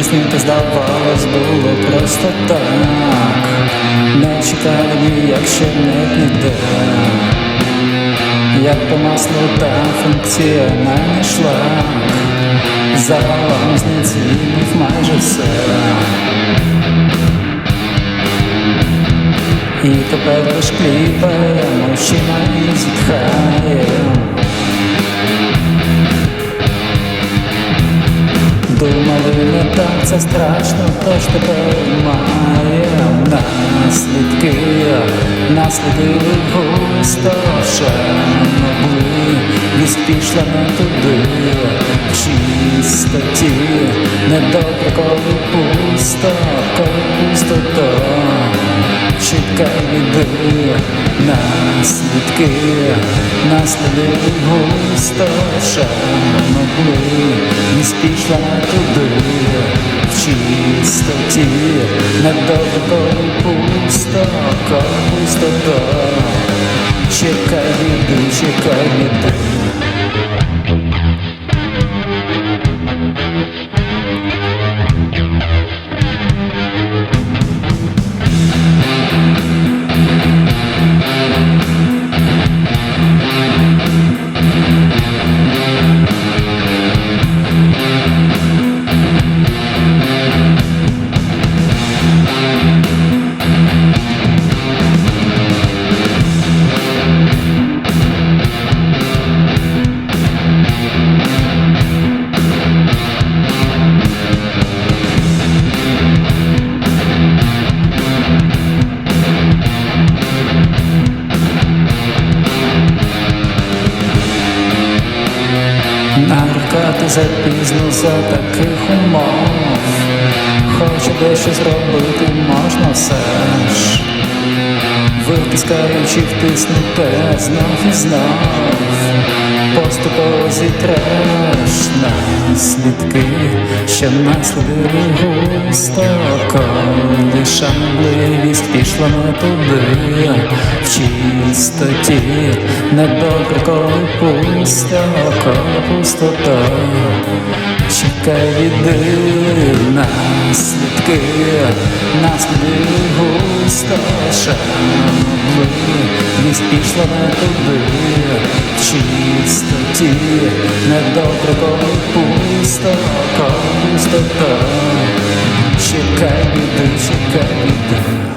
Існити здавалось було просто так, не чекали ніяк ще не піде, як по маслу та функціональний шлак, загалом знецінив майже все. І тепер лиш кліпаємо очима і зітхаємо. Не так це страшно, тож тепер має. Наслідки, наслідки густо шанобли, вість пішла не туди, в чистоті, недобре, коли пусто, коли пусто, то чекай біди, наслідки, наслідки густо шанобли, не туди, в чистоті, коли пусто, коли пусто, то чекай біди, чекай біди. Запізно за таких умов, Хоч дещо зробити можна все ж, випускаючи втиснуте знов і знов, поступово зітреш наслідки, що наслідили густо, коли шанобливість пішла не туди, в чистоті, недобре, коли пусто, пустота, чекай віди наслідки, наслідки густо, шанобливість пішла не туди, в чистоті, недобре, коли пусто, комусь то там, чекай біди, чекай біди.